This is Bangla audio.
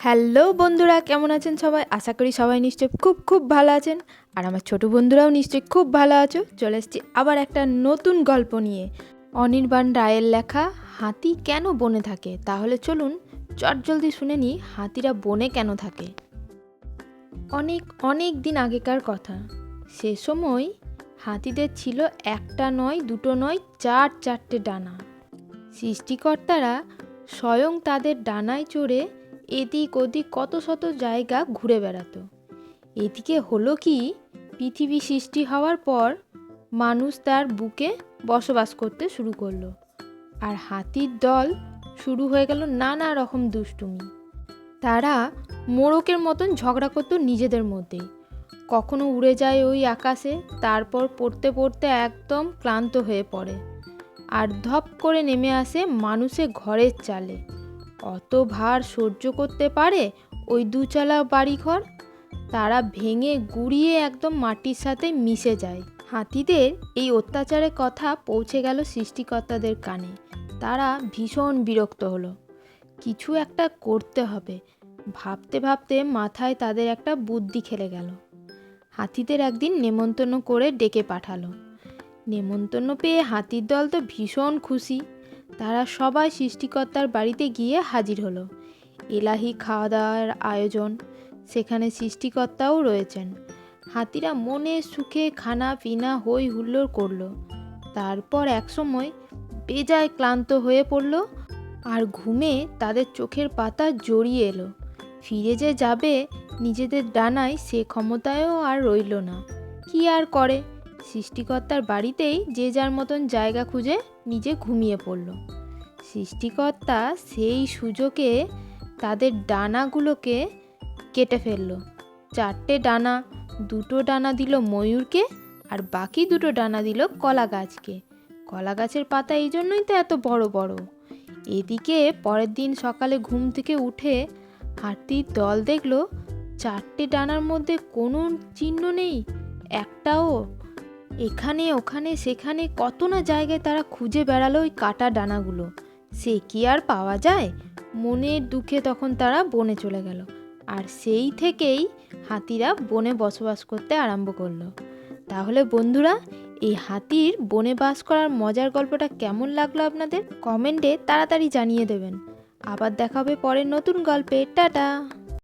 হ্যালো বন্ধুরা, কেমন আছেন সবাই? আশা করি সবাই নিশ্চয়ই খুব খুব ভালো আছেন। আর আমার ছোট বন্ধুরাও নিশ্চয়ই খুব ভালো আছো। চলে এসছি আবার একটা নতুন গল্প নিয়ে। অনির্বাণ রায়ের লেখা, হাতি কেন বনে থাকে? তাহলে চলুন চট জলদি শুনে নিই হাতিরা বনে কেন থাকে। অনেক অনেক দিন আগেকার কথা। সে সময় হাতিদের ছিল একটা নয়, দুটো নয়, চার, চারটে ডানা। সৃষ্টিকর্তারা স্বয়ং তাদের ডানায় চড়ে এদিক ওদিক কত শত জায়গা ঘুরে বেড়াতো। এদিকে হলো কি, পৃথিবী সৃষ্টি হওয়ার পর মানুষ তার বুকে বসবাস করতে শুরু করল। আর হাতির দল শুরু হয়ে গেল নানা রকম দুষ্টুমি। তারা মোড়কের মতন ঝগড়া করতো নিজেদের মধ্যেই কখনো উড়ে যায় ওই আকাশে, তারপর পড়তে পড়তে একদম ক্লান্ত হয়ে পড়ে। আর ধপ করে নেমে আসে মানুষের ঘরের চালে। অত ভার সহ্য করতে পারে ওই দুচালা বাড়িঘর? তারা ভেঙে গুড়িয়ে একদম মাটির সাথে মিশে যায়। হাতিদের এই অত্যাচারের কথা পৌঁছে গেল সৃষ্টিকর্তাদের কানে। তারা ভীষণ বিরক্ত হলো। কিছু একটা করতে হবে। ভাবতে ভাবতে মাথায় তাদের একটা বুদ্ধি খেলে গেল। হাতিদের একদিন নেমন্তন্ন করে ডেকে পাঠালো। নেমন্তন্ন পেয়ে হাতির দল তো ভীষণ খুশি। তারা সবাই সৃষ্টিকর্তার বাড়িতে গিয়ে হাজির হলো। এলাহি খাওয়া দাওয়ার আয়োজন, সেখানে সৃষ্টিকর্তাও রয়েছেন। হাতিরা মনে সুখে খানা পিনা হই হুল্লোড় করল। তারপর একসময় বেজায় ক্লান্ত হয়ে পড়ল আর ঘুমে তাদের চোখের পাতা জড়িয়ে এলো। ফিরে যে যাবে, নিজেদের ডানায় সে ক্ষমতায়ও আর রইল না। কি আর করে? সৃষ্টিকর্তার বাড়িতেই যে যার মতন জায়গা খুঁজে নিজে ঘুমিয়ে পড়ল। সৃষ্টিকর্তা সেই সুযোগে তাদের ডানাগুলোকে কেটে ফেলল। চারটে ডানা, দুটো ডানা দিল ময়ূরকে আর বাকি দুটো ডানা দিল কলা গাছকে কলা গাছের পাতা এই জন্যই তো এত বড় বড়। এদিকে পরের দিন সকালে ঘুম থেকে উঠে হাতির দল দেখল, চারটে ডানার মধ্যে কোনো চিহ্ন নেই, একটাও এখানে, ওখানে, সেখানে কত না জায়গায় তারা খুঁজে বেড়ালো ওই কাটা ডানাগুলো। সে কি আর পাওয়া যায়? মনের দুঃখে তখন তারা বনে চলে গেল। আর সেই থেকেই হাতিরা বনে বসবাস করতে আরম্ভ করল। তাহলে বন্ধুরা, এই হাতির বনে বাস করার মজার গল্পটা কেমন লাগল আপনাদের? কমেন্টে তাড়াতাড়ি জানিয়ে দেবেন। আবার দেখা হবে পরের নতুন গল্পে। টাটা!